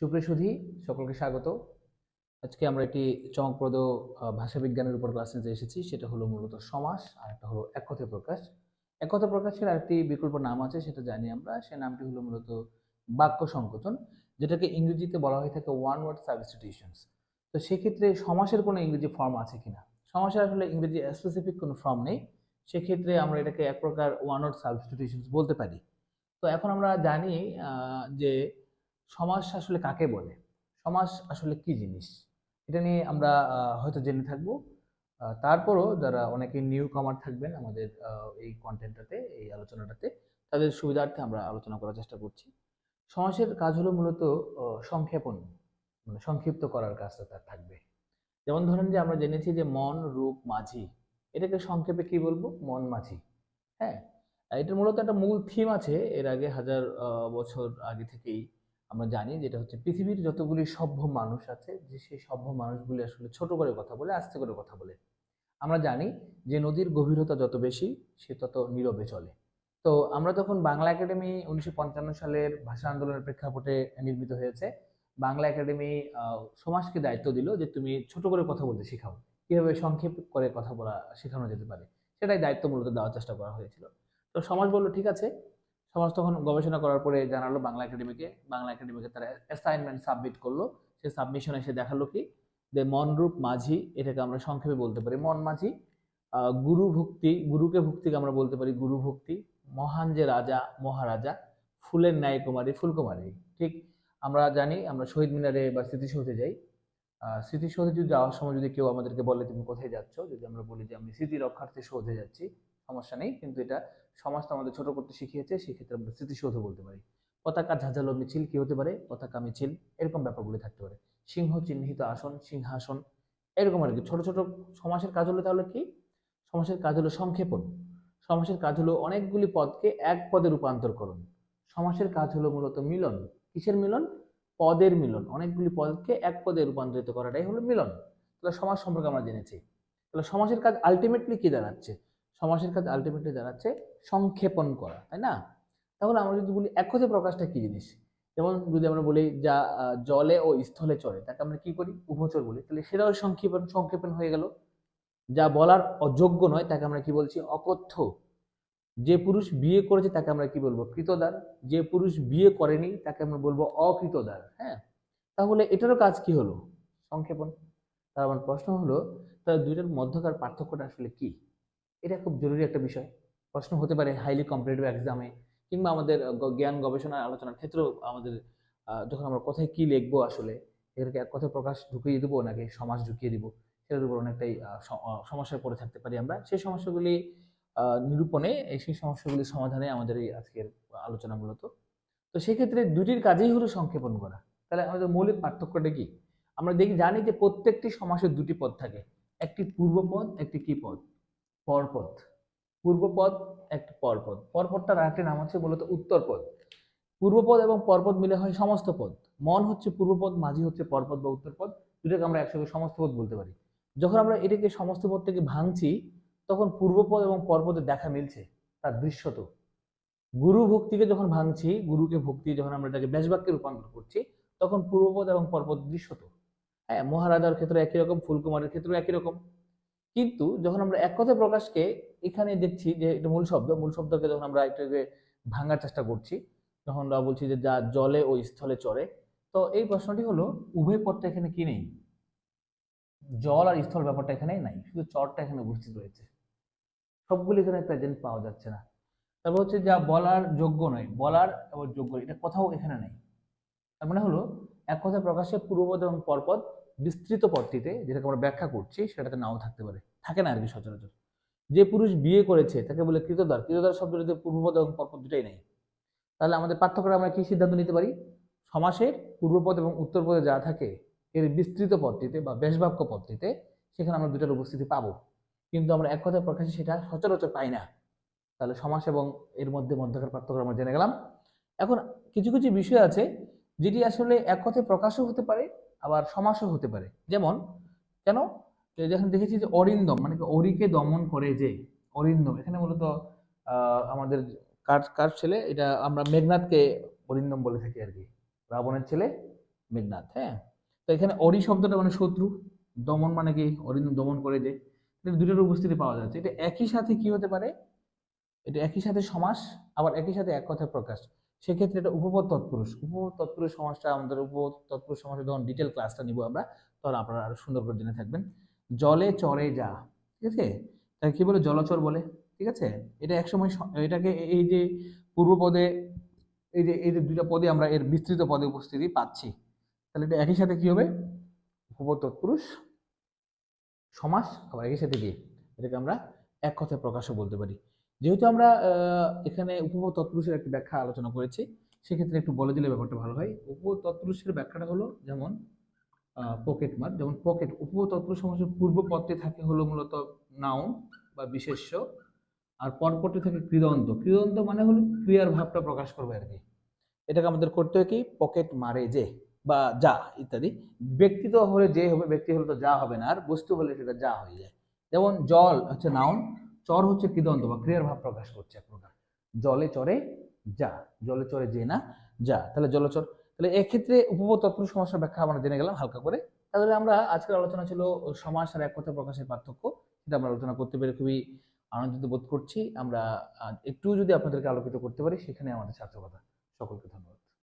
সুপ্রিয় সকলকে স্বাগত। আজকে আমরা একটি চমকপ্রদ ভাষাবিজ্ঞানের উপর ক্লাস নিতে এসেছি, সেটা হলো মূলত সমাস, আর একটা হলো এক কথায় প্রকাশ। এক কথায় প্রকাশের আরেকটি বিকল্প নাম আছে, সেটা জানি আমরা। সে নামটি হলো মূলত বাক্য সংকোচন, যেটাকে ইংরেজিতে বলা হয়ে থাকে ওয়ান ওয়ার্ড সাবস্টিটিউশনস তো সেক্ষেত্রে সমাসের কোনো ইংরেজি ফর্ম আছে কিনা? সমাসের আসলে ইংরেজি স্পেসিফিক কোনো ফর্ম নেই। সেক্ষেত্রে আমরা এটাকে এক প্রকার ওয়ান ওয়ার্ড সাবস্টিটিউশনস বলতে পারি। তো এখন আমরা জানি যে সমাস আসলে কাকে বলে? সমাস আসলে কি জিনিস? এটা নিয়ে আমরা হয়তো জেনে থাকব। তারপরও যারা অনেকে নিউ কামার থাকবেন আমাদের এই কন্টেন্টটাতে এই আলোচনাটাতে, তাদের সুবিধার্থে আমরা আলোচনা করার চেষ্টা করছি। সমাসের কাজ হলো মূলত সংক্ষেপণ মানে সংক্ষিপ্ত করার কাজটা তার থাকবে। যেমন ধরেন যে আমরা জেনেছি যে মন, রূপ, মাঝি। এটাকে সংক্ষেপে কি বলব? মন, মাঝি। হ্যাঁ? এটার মূলত একটা মূল থিম আছে। এর আগে হাজার বছর আগে থেকেই আমরা জানি যেটা হচ্ছে পৃথিবীর যতগুলি সভ্য মানুষ আছে, যে সেই সভ্য মানুষগুলি আসলে ছোট করে কথা বলে, আস্তে করে কথা বলে। আমরা জানি যে নদীর গভীরতা যত বেশি, সে তত নীরবে চলে। তো আমরা তখন বাংলা একাডেমি উনিশশো পঞ্চান্ন সালের ভাষা আন্দোলনের প্রেক্ষাপটে নির্মিত হয়েছে। বাংলা একাডেমি সমাজকে দায়িত্ব দিল যে তুমি ছোট করে কথা বলতে শেখাও। কীভাবে সংক্ষেপ করে কথা বলা শেখানো যেতে পারে, সেটাই দায়িত্ব মূলত দেওয়ার চেষ্টা করা হয়েছিল। তো সমাজ বলল, ঠিক আছে সমাজ তখন গবেষণা করার পরে জানালো বাংলা একাডেমিকে বাংলা একাডেমিকে তারা অ্যাসাইনমেন্ট সাবমিট করল। সে সাবমিশন এসে দেখাল কি? যে মনরূপ মাঝি, এটাকে আমরা সংক্ষেপে বলতে পারি মন মাঝি গুরু ভক্তি, গুরুকে ভক্তিকে আমরা বলতে পারি গুরু ভক্তি, মহান যে রাজা, মহারাজা, ফুলের ন্যায় কুমারী ফুলকুমারী, ঠিক? আমরা জানি, আমরা শহীদ মিনারে বা স্মৃতিসৌধে যাই। স্মৃতিসৌধে যদি যাওয়ার সময় যদি কেউ আমাদেরকে বলে তুমি কোথায় যাচ্ছ, যদি আমরা বলি যে আমি স্মৃতি রক্ষার্থে সৌধে যাচ্ছি সমস্যা নেই, কিন্তু এটা সমাজ তো আমাদের ছোট করতে শিখিয়েছে, সেক্ষেত্রে আমরা স্মৃতিসৌধ বলতে পারি। পতাকা, ঝাঁঝালো মিছিল কি হতে পারে? পতাকা, মিছিল, এরকম ব্যাপারগুলি থাকতে পারে। সিংহ চিহ্নিত আসন, সিংহাসন, এরকম আর কি। ছোট ছোট সমাসের কাজ হলো তাহলে কি? সমাসের কাজ হলো সংক্ষেপণ। সমাসের কাজ হলো অনেকগুলি পদকে এক পদে রূপান্তরকরণ। সমাসের কাজ হলো মূলত মিলন। কিসের মিলন? পদের মিলন। অনেকগুলি পদকে এক পদে রূপান্তরিত করাটাই হলো মিলন। তাহলে সমাজ সম্পর্কে আমরা জেনেছি। তাহলে সমাসের কাজ আলটিমেটলি কি দাঁড়াচ্ছে? সমাসের কাজ আলটিমেটলি দাঁড়াচ্ছে সংক্ষেপণ করা, তাই না? তাহলে আমরা যদি বলি এক প্রকাশটা কি জিনিস? যেমন যদি আমরা বলি যা জলে ও স্থলে চলে তাকে আমরা কি করি? উভচর বলি। তাহলে সেটাও সংক্ষেপণ সংক্ষেপণ হয়ে গেল। যা বলার অযোগ্য নয়, তাকে আমরা কি বলছি? অকথ্য। যে পুরুষ বিয়ে করেছে, তাকে আমরা কি বলব? কৃতদার। যে পুরুষ বিয়ে করেনি, তাকে আমরা বলব অকৃতদার হ্যাঁ? তাহলে এটারও কাজ কি হলো? সংক্ষেপণ। তার আমার প্রশ্ন হলো তাহলে দুইটার মধ্যকার পার্থক্যটা আসলে কি? এটা খুব জরুরি একটা বিষয়। প্রশ্ন হতে পারে হাইলি কম্পিটিটিভ এক্সামে কিংবা আমাদের জ্ঞান গবেষণা আলোচনার ক্ষেত্রেও আমাদের যখন আমরা কোথায় কী লিখব আসলে এটাকে এক কথায় প্রকাশ ঢুকিয়ে দেবো নাকি সমাজ ঢুকিয়ে দিব, সেটার উপর অনেকটাই সমস্যায় পড়ে থাকতে পারি আমরা। সেই সমস্যাগুলি নিরূপণে, এই সেই সমস্যাগুলির সমাধানে আমাদের এই আজকের আলোচনা মূলত। তো সেক্ষেত্রে দুটির কাজেই হলো সংক্ষেপণ করা। তাহলে আমাদের মৌলিক পার্থক্যটা কি? আমরা দেখি জানি যে প্রত্যেকটি সমাসের দুটি পদ থাকে। একটি পূর্বপদ একটি কি পদ? পরপদ পূর্বপদ একটি পরপদ। পরপদটার আরেকটি নাম হচ্ছে মূলত উত্তরপদ। পূর্বপদ এবং পরপদ মিলে হয় সমস্ত পদ। মন হচ্ছে পূর্বপদ, মাঝি হচ্ছে পরপদ বা উত্তরপদ। দুটাকে আমরা একসঙ্গে সমস্ত পদ বলতে পারি। যখন আমরা এটাকে সমস্ত পদ থেকে ভাঙছি, তখন পূর্বপদ এবং পরপদের দেখা মিলছে, তার দৃশ্যত। গুরু ভক্তিকে যখন ভাঙছি, গুরুকে ভক্তি যখন আমরা এটাকে ব্যাসবাক্যে রূপান্তর করছি, তখন পূর্বপদ এবং পরপদ দৃশ্যত। হ্যাঁ মহারাজার ক্ষেত্রে একই রকম, ফুলকুমারের ক্ষেত্রেও একই রকম। কিন্তু যখন আমরা এক কথায় প্রকাশকে এখানে দেখছি যে এটা মূল শব্দ, মূল শব্দকে যখন আমরা এটাকে ভাঙার চেষ্টা করছি যখন আমরা বলছি যে যা জলে ও স্থলে চড়ে। তো এই প্রশ্নটি হলো, উভয় পদটা এখানে কি নেই? জল আর স্থল ব্যাপারটা এখানে নাই, শুধু চরটা এখানে উপস্থিত রয়েছে। সবগুলি এখানে প্রেজেন্ট পাওয়া যাচ্ছে না। তারপর হচ্ছে যা বলার যোগ্য নয়, বলার এবং যোগ্য, এটা কোথাও এখানে নেই। তার মানে হলো, এক কথায় প্রকাশে পূর্বপদ এবং পরপদ বিস্তৃত পদটিতে যেটাকে আমরা ব্যাখ্যা করছি, সেটাতে নাও থাকতে পারে। থাকে না আর কি সচরাচর। যে পুরুষ বিয়ে করেছে, তাকে বলে কৃতদার কৃতদার শব্দটিতে পূর্বপদ এবং পরপদ দুটাই নেই। তাহলে আমাদের পার্থক্যটা আমরা কি সিদ্ধান্ত নিতে পারি? সমাসের, পূর্বপদ এবং উত্তরপদে যা থাকে, এর বিস্তৃত পদটিতে বা বেশবাক্য পদটিতে সেখানে আমরা দুটার উপস্থিতি পাবো। কিন্তু আমরা এক কথায় প্রকাশে সেটা সচরাচর পাই না। তাহলে সমাস এবং এর মধ্যে মধ্যকার পার্থক্য আমরা জেনে গেলাম। এখন কিছু কিছু বিষয় আছে, যেটি আসলে এক কথায় প্রকাশও হতে পারে আবার সমাসও হতে পারে। যেমন, কেন? যখন দেখেছি যে অরিন্দম মানে অরিকে দমন করে যে, অরিন্দম, এখানে মূলত আমাদের কার কার ছেলে? এটা আমরা মেঘনাথকে অরিন্দম বলে থাকি আর কি। রাবণের ছেলে মেঘনাথ হ্যাঁ? তো এখানে অরি শব্দটা মানে শত্রু, দমন মানে কি? অরিন্দম দমন করে যে। দুটোর উপস্থিতি পাওয়া যাচ্ছে। এটা একই সাথে কি হতে পারে? এটা একই সাথে সমাস, আবার একই সাথে এক কথায় প্রকাশ। সেক্ষেত্রে এটা উপপদ তৎপুরুষ। উপপদ তৎপুরুষ সমাজটা আমাদের উপপদ তৎপুরুষ সমাজে যখন ডিটেল ক্লাসটা নিব আমরা, তখন আপনারা আরও সুন্দর করে জেনে থাকবেন। জলে চরে যা, ঠিক আছে? তাকে কি বলে? জলচর বলে, ঠিক আছে? এটা একসময় এটাকে এই যে পূর্বপদে এই যে এই যে দুইটা পদে আমরা এর বিস্তৃত পদে উপস্থিতি পাচ্ছি। তাহলে এটা একই সাথে কি হবে? উপপদ তৎপুরুষ সমাস, আবার একই সাথে কি? এটাকে আমরা এক কথায় প্রকাশও বলতে পারি। যেহেতু আমরা এখানে উপপদ তৎপুরুষের একটি ব্যাখ্যা আলোচনা করেছি, সেক্ষেত্রে একটু বলে দিলে ব্যাপারটা ভালো হয়। উপপদ তৎপুরুষের ব্যাখ্যাটা হলো যেমন পকেট মার যেমন পকেট উপপদ তৎপুরুষ সমাসের পূর্ব পদটি থাকে হলো মূলত নাউন বা বিশেষ্য, আর পরপরটি থাকে কৃদন্ত কৃদন্ত মানে হলো ক্রিয়ার ভাবটা প্রকাশ করবে আর কি। এটাকে আমাদের করতে হয় কি? পকেট মারে যে বা যা ইত্যাদি। ব্যক্তি তো হলে যে হবে, ব্যক্তি হলে তো যা হবে না, আর বস্তু হলে সেটা যা হয়ে যায়। যেমন জল হচ্ছে নাউন চর হচ্ছে কৃদন্ত বা ক্রিয়ার ভাব প্রকাশ করছে এক প্রকার। জলে চরে যা, জলে চরে যে না, যা। তাহলে জলচর তাহলে এক্ষেত্রে উপপদ সমাসের ব্যাখ্যা আমরা জেনে গেলাম হালকা করে। তাহলে আমরা আজকের আলোচনা ছিল সমাস আর এক কথা প্রকাশের পার্থক্য, সেটা আমরা আলোচনা করতে পেরে খুবই আনন্দিত বোধ করছি। আমরা একটু যদি আপনাদেরকে আলোকিত করতে পারি, সেখানে আমাদের সার্থকতা। সকলকে ধন্যবাদ।